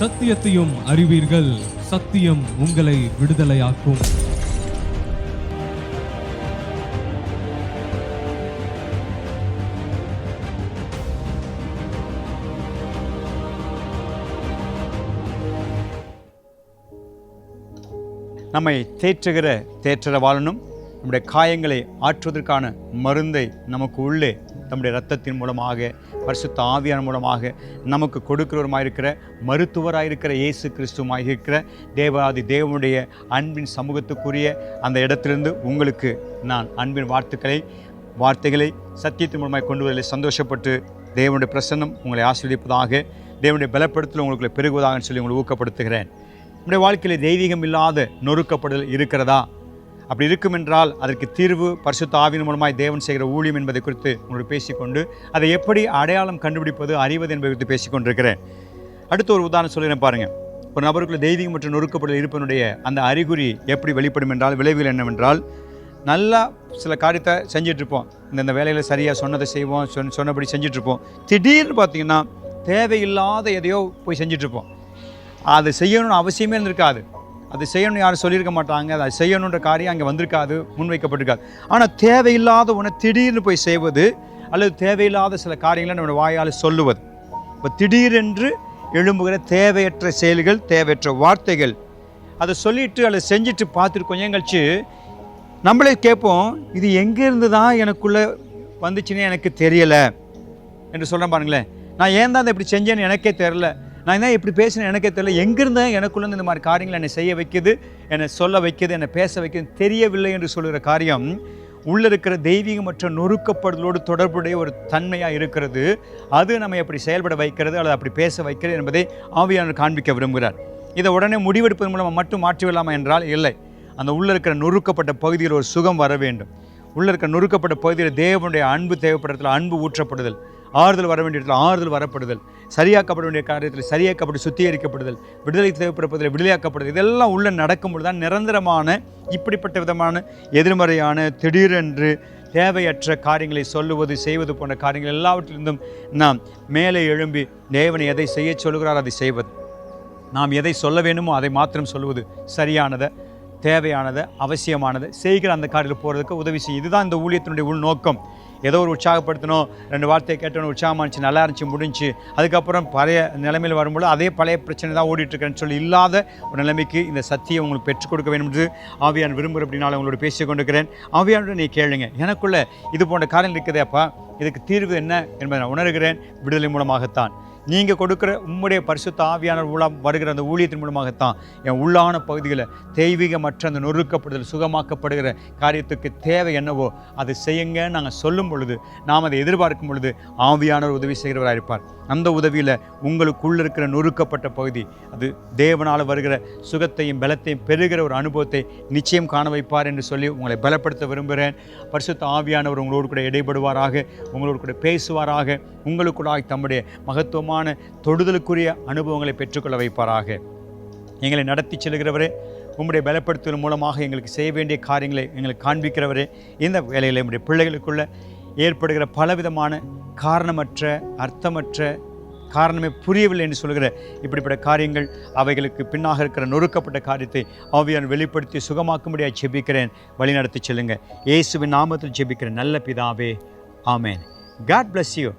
சத்தியத்தையும் அறிவீர்கள். சத்தியம் உங்களை விடுதலையாக்கும். நம்மை தேற்றுகிற தேற்றரவாளனும் நம்முடைய காயங்களை ஆற்றுவதற்கான மருந்தை நமக்கு உள்ளே நம்முடைய ரத்தத்தின் மூலமாக பரிசுத்த ஆவியான மூலமாக நமக்கு கொடுக்கிறவருமாய் இருக்கிற மருத்துவராக இருக்கிற இயேசு கிறிஸ்துவாக இருக்கிற தேவாதி தேவனுடைய அன்பின் சமூகத்துக்குரிய அந்த இடத்திலிருந்து உங்களுக்கு நான் அன்பின் வார்த்தைகளை வார்த்தைகளை சத்தியத்தின் மூலமாக கொண்டு வரலை சந்தோஷப்பட்டு தேவனுடைய பிரசன்னம் உங்களை ஆசீர்வதிப்பதாக தேவனுடைய பலப்படுத்தல் உங்களுக்கு பெருகுவதாக சொல்லி உங்களை ஊக்கப்படுத்துகிறேன். நம்முடைய வாழ்க்கையில் தெய்வீகம் இல்லாத நொறுக்கப்படுதல் இருக்கிறதா? அப்படி இருக்கும் என்றால் அதற்கு தீர்வு பரிசுத்த ஆவின் மூலமாய் தேவன் செய்கிற ஊழியம் என்பதை குறித்து உங்களோடு பேசிக்கொண்டு அதை எப்படி அடையாளம் கண்டுபிடிப்பது அறிவது என்பதை குறித்து பேசிக்கொண்டிருக்கிறேன். அடுத்த ஒரு உதாரணம் சொல்லிடுறேன் பாருங்கள் ஒரு நபருக்குள்ள தெய்வீகம் மற்றும் நொறுக்கப்படுதல் இருப்பனுடைய அந்த அறிகுறி எப்படி வெளிப்படும் என்றால் விளைவுகள் என்னவென்றால் நல்லா சில காரியத்தை செஞ்சிட்ருப்போம் இந்தந்த வேலையில் சரியாக சொன்னதை செய்வோம் சொன் சொன்னபடி செஞ்சிட்ருப்போம் திடீர்னு பார்த்தீங்கன்னா தேவையில்லாத எதையோ போய் செஞ்சிட்ருப்போம் அது செய்யணும்னு அவசியமே இருந்திருக்காது. அதை செய்யணும்னு யாரும் சொல்லியிருக்க மாட்டாங்க. அதை செய்யணுன்ற காரியம் அங்கே வந்திருக்காது முன்வைக்கப்பட்டிருக்காது. ஆனால் தேவையில்லாத ஒன்று திடீர்னு போய் செய்வது அல்லது தேவையில்லாத சில காரியங்களை நம்முடைய வாயால் சொல்லுவது. இப்போ திடீரென்று எழும்புகிற தேவையற்ற செயல்கள் தேவையற்ற வார்த்தைகள் அதை சொல்லிட்டு அதை செஞ்சுட்டு பார்த்துட்டு கொஞ்சம் கழிச்சு நம்மளே கேட்போம் இது எங்கேருந்து தான் எனக்குள்ளே வந்துச்சுன்னு எனக்கு தெரியலை. என்று சொல்கிறேன் பாருங்களேன். நான் ஏன் தான் அதை இப்படி செஞ்சேன்னு எனக்கே தெரில நான் என்ன இப்படி பேசினேன் எனக்கே தெரியல. எங்கிருந்தேன் எனக்குள்ளேருந்து இந்த மாதிரி காரியங்களை என்னை செய்ய வைக்கிது என்னை சொல்ல வைக்கிது என்னை பேச வைக்கிது தெரியவில்லை என்று சொல்கிற காரியம் உள்ளே இருக்கிற தெய்வீகம் மற்றும் நொறுக்கப்படுதலோடு தொடர்புடைய ஒரு தன்மையாக இருக்கிறது. அது நம்ம எப்படி செயல்பட வைக்கிறது அல்லது அப்படி பேச வைக்கிறது என்பதை ஆவியானவர் காண்பிக்க விரும்புகிறார். இதை உடனே முடிவெடுப்பதன் மூலமாக மட்டும் மாற்றிவிடலாமா என்றால் இல்லை. அந்த உள்ளே இருக்கிற நொறுக்கப்பட்ட பகுதியில் ஒரு சுகம் வர வேண்டும். உள்ளே இருக்கிற நொறுக்கப்பட்ட பகுதியில் தேவனுடைய அன்பு தேவைப்படுறதுல அன்பு ஊற்றப்படுதல். ஆறுதல் வர வேண்டிய இடத்துல ஆறுதல் வரப்படுதல். சரியாக்கப்பட வேண்டிய காரியத்தில் சரியாக்கப்பட்டு சுத்திகரிக்கப்படுதல். விடுதலை தேவைப்படுவதில் விடுதலையாக்கப்படுதல். இதெல்லாம் உள்ள நடக்கும்பொழுது தான் நிரந்தரமான இப்படிப்பட்ட விதமான எதிர்மறையான திடீரென்று தேவையற்ற காரியங்களை சொல்லுவது செய்வது போன்ற காரியங்கள் எல்லாவற்றிலிருந்தும் நாம் மேலே எழும்பி தேவனை எதை செய்ய சொல்கிறார் அதை செய்வது. நாம் எதை சொல்ல வேண்டுமோ அதை மாத்திரம் சொல்லுவது சரியானதை தேவையானதை அவசியமானதை செய்கிற அந்த காரியத்தில் போகிறதுக்கு உதவி செய்யும். இதுதான் இந்த ஊழியத்தினுடைய உள்நோக்கம் ஏதோ ஒரு உற்சாகப்படுத்தணும் ரெண்டு வார்த்தையை கேட்டோன்னு உற்சாகமாக இருந்துச்சு நல்லா இருந்துச்சு முடிஞ்சு அதுக்கப்புறம் பழைய நிலைமையில் வரும்போது அதே பழைய பிரச்சனை தான் ஓடிட்டுருக்கேன்னு சொல்லி இல்லாத ஒரு நிலைமைக்கு இந்த சக்தியை உங்களுக்கு பெற்றுக் கொடுக்க வேண்டும் என்று ஆவியான் விரும்புகிற அப்படின்னால உங்களோட பேசிக் கொண்டிருக்கிறேன். ஆவியானோட நீ கேளுங்க. எனக்குள்ளே இது போன்ற காரியம் இருக்குதேப்பா இதுக்கு தீர்வு என்ன என்பதை நான் உணர்கிறேன். விடுதலை மூலமாகத்தான். நீங்கள் கொடுக்குற உம்முடைய பரிசுத்த ஆவியானவர் உலம் வருகிற அந்த ஊழியத்தின் மூலமாகத்தான் என் உள்ளான பகுதிகளை தெய்வீகமற்ற அந்த நொறுக்கப்படுதல் சுகமாக்கப்படுகிற காரியத்துக்கு தேவை என்னவோ அதை செய்யுங்க. நாங்கள் சொல்லும் பொழுது நாம் அதை எதிர்பார்க்கும் பொழுது ஆவியானவர் உதவி செய்கிறவராக இருப்பார். அந்த உதவியில் உங்களுக்குள்ள இருக்கிற நொறுக்கப்பட்ட பகுதி அது தேவனால் வருகிற சுகத்தையும் பலத்தையும் பெறுகிற ஒரு அனுபவத்தை நிச்சயம் காண வைப்பார் என்று சொல்லி உங்களை பலப்படுத்த விரும்புகிறேன். பரிசுத்த ஆவியானவர் உங்களோடு கூட இடைபடுவாராக உங்களோடு கூட பேசுவாராக உங்களுக்குள்ளாக தம்முடைய மகத்துவமாக மகத்துவமான தொடுதலுக்குரிய அனுபவங்களை பெற்றுக்கொள்ள வைப்பாராக. எங்களை நடத்தி செல்கிறவரே உம்முடைய பலப்படுத்துவதன் மூலமாக எங்களுக்கு செய்ய வேண்டிய காரியங்களை எங்களுக்கு காண்பிக்கிறவரே இந்த வேலையில் நம்முடைய பிள்ளைகளுக்குள்ள ஏற்படுகிற பலவிதமான காரணமற்ற அர்த்தமற்ற காரணமே புரியவில்லை என்று சொல்கிற இப்படிப்பட்ட காரியங்கள் அவைகளுக்கு பின்னாக இருக்கிற நொறுக்கப்பட்ட காரியத்தை ஆவியான் வெளிப்படுத்தி சுகமாக்கும்படியாக ஜெபிக்கிறேன். வழிநடத்தி செல்லுங்க. இயேசுவின் நாமத்தில் ஜெபிக்கிறேன் நல்ல பிதாவே ஆமேன். God bless you